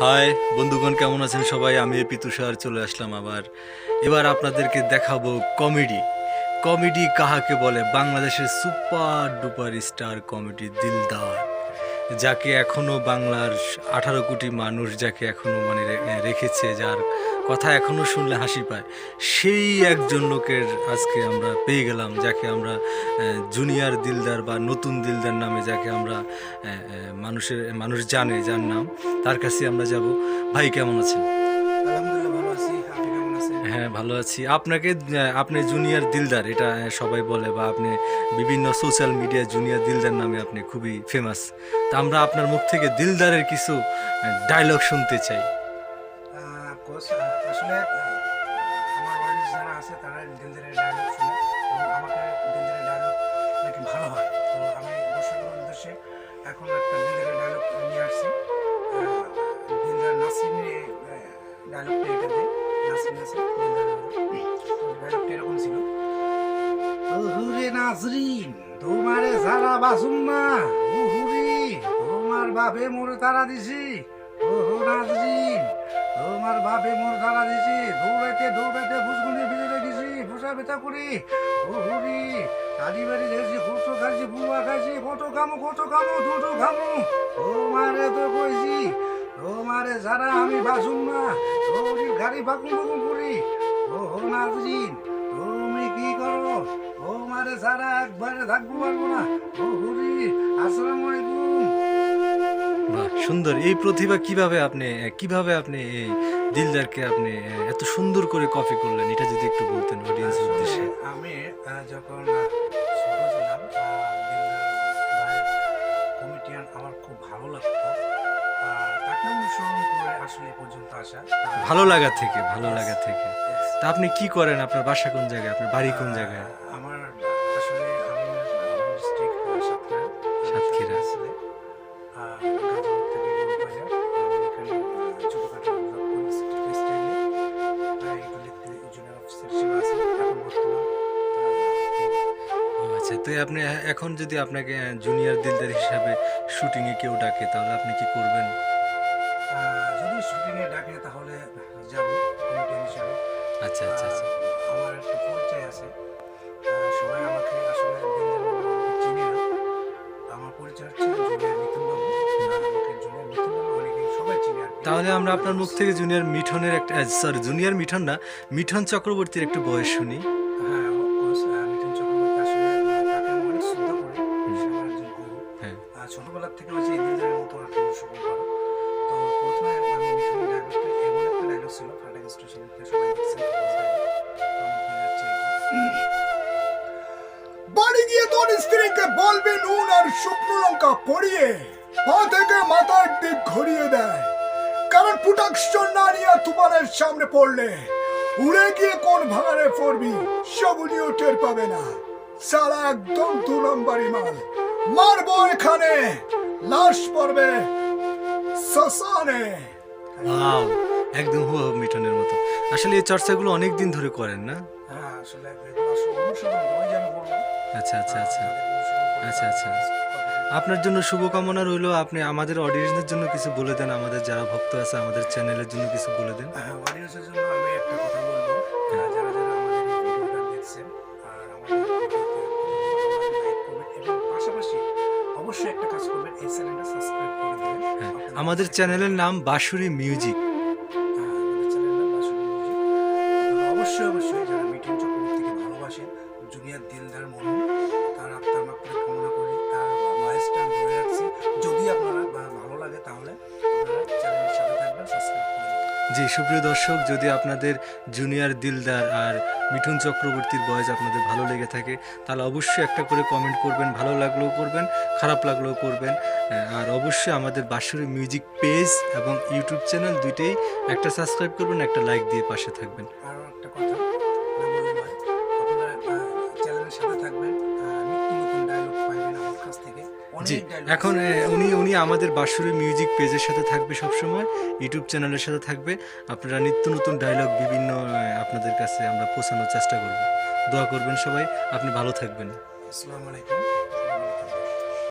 High, বন্ধুগণ, কেমন আছেন সবাই? আমি পিতুষার চলে আসলাম আবার। এবার আপনাদেরকে দেখাবো কমেডি। কমেডি কাহাকে বলে? বাংলাদেশের super duper star comedy Dildar. যাকে এখনও বাংলার আঠারো কোটি মানুষ যাকে এখনও মানে রেখেছে, যার কথা এখনও শুনলে হাসি পায়, সেই একজন লোকের আজকে আমরা পেয়ে গেলাম, যাকে আমরা জুনিয়র দিলদার বা নতুন দিলদার নামে যাকে আমরা মানুষের, মানুষ জানে যার নাম, তার কাছে আমরা যাব। ভাই, কেমন আছেন? ভালো আছি। আপনাকে আপনি জুনিয়র দিলদার, এটা সবাই বলে, বা আপনি বিভিন্ন সোশ্যাল মিডিয়া জুনিয়র দিলদার নামে আপনি খুবই ফেমাস তা আমরা আপনার মুখ থেকে দিলদারের কিছু ডায়লগ শুনতে চাই। আসলে আমার বাড়ির যারা আছে, তারা দিলদারের ডায়লগ নাজরিন, তোমারে সারা বাসুম না। ওহুরে তোমার বাপে মোর তারা দিছি। ওহো নাজরিন, তোমার বাপে মোর তারা দিছি। দৌড়াইতে দৌড়াইতে ফুসকুনি ভিজে রেখেছি ফুসা বেতা করি। ওহুরে কালি বাড়ি দেখছি কত খাইছি বুয়া খাইছি কত কামো কত কামো দুটো কামো তোমারে তো কইছি, তোমারে সারা আমি বাসুম না। তোর গাড়ি বাকুম বাকুম করি। ওহো নাজরিন, তুমি কি করো? সারা একবারে থাকব পারব না। ও হুরি আসসালামু আলাইকুম বাহ সুন্দর। এই প্রতিভা কীভাবে আপনি কীভাবে আপনি এই দিলদারকে আপনি এত সুন্দর করে কপি করলেন? এটা যদি একটু বলতেন অডিয়েন্সের উদ্দেশ্যে। আমি যখন ছোট ছিলাম আমার খুব ভালো লাগতো। আর তাকে অনুসরণ করে আসলে পর্যন্ত আসা। ভালো লাগা থেকে ভালো লাগা থেকে। তা আপনি কি করেন? আপনার বাসা কোন জায়গায়? আপনার বাড়ি কোন জায়গায়? আমার তো আপনি এখন যদি আপনাকে জুনিয়র দিলদার হিসাবে শুটিংয়ে কেউ ডাকে তাহলে আপনি কি করবেন? যদি শুটিং এ ডাকে তাহলে যাব হিসাবে আচ্ছা আচ্ছা আচ্ছা। আমার একটা পরিচয় আছে। সবাই আমাকে আসলে না। আমার পরিচয় হচ্ছে জুনিয়র মিথুন আমাকে জুনিয়র মিথুন অনেকেই সবাই চিনে আর তাহলে আমরা আপনার মুখ থেকে জুনিয়র মিঠনের একটা সরি জুনিয়র মিঠন না মিঠন চক্রবর্তীর একটু বয়স শুনি। ছোটবেলার থেকে হচ্ছে এই দিনদের মতো আর কি অনুসরণ করা তো প্রথমে আমি ডায়লগটা এমন একটা ডায়লগ ছিল সবাই। বাড়ি গিয়ে তোর স্ত্রীকে বলবি, নুন আর শুকনো লঙ্কা পড়িয়ে পা থেকে মাথার দিক ঘুরিয়ে দেয়। কারণ প্রোটেকশন না নিয়ে তুফানের সামনে পড়লে উড়ে গিয়ে কোন ভাঙারে পড়বি সবুনিও টের পাবে না। সারা একদম দু নম্বরই মাল। মারবো এখানে। লাশ পড়বে শ্মশানে। ওয়াও একদম হু মিঠনের মতো। আসলে এই চর্চাগুলো অনেক দিন ধরে করেন না? হ্যাঁ আসলে আচ্ছা আচ্ছা আচ্ছা। আচ্ছা, আচ্ছা। আপনার জন্য শুভকামনা রইল। আপনি আমাদের অডিয়েন্সদের জন্য কিছু বলে দেন। আমাদের যারা ভক্ত আছে আমাদের চ্যানেলের জন্য কিছু বলে দেন। হ্যাঁ অডিয়েন্সের জন্য আমাদের চ্যানেলের নাম বাঁশুরি মিউজিক। হ্যাঁ, অবশ্যই অবশ্যই জি, সুপ্রিয় দর্শক, যদি আপনাদের জুনিয়র দিলদার আর মিঠুন চক্রবর্তীর বয়স আপনাদের ভালো লেগে থাকে, তাহলে অবশ্যই একটা করে কমেন্ট করবেন, ভালো লাগলেও করবেন, খারাপ লাগলেও করবেন। আর অবশ্যই আমাদের বাঁশুরি মিউজিক পেজ এবং ইউটিউব চ্যানেল দুইটাই একটা সাবস্ক্রাইব করবেন, একটা লাইক দিয়ে পাশে থাকবেন। জি, এখন উনি উনি আমাদের বাসুরের মিউজিক পেজের সাথে থাকবে সবসময় ইউটিউব চ্যানেলের সাথে থাকবে। আপনারা নিত্য নতুন ডায়লগ বিভিন্ন আপনাদের কাছে আমরা পৌঁছানোর চেষ্টা করব। দোয়া করবেন সবাই, আপনি ভালো থাকবেন। আসসালামু আলাইকুম।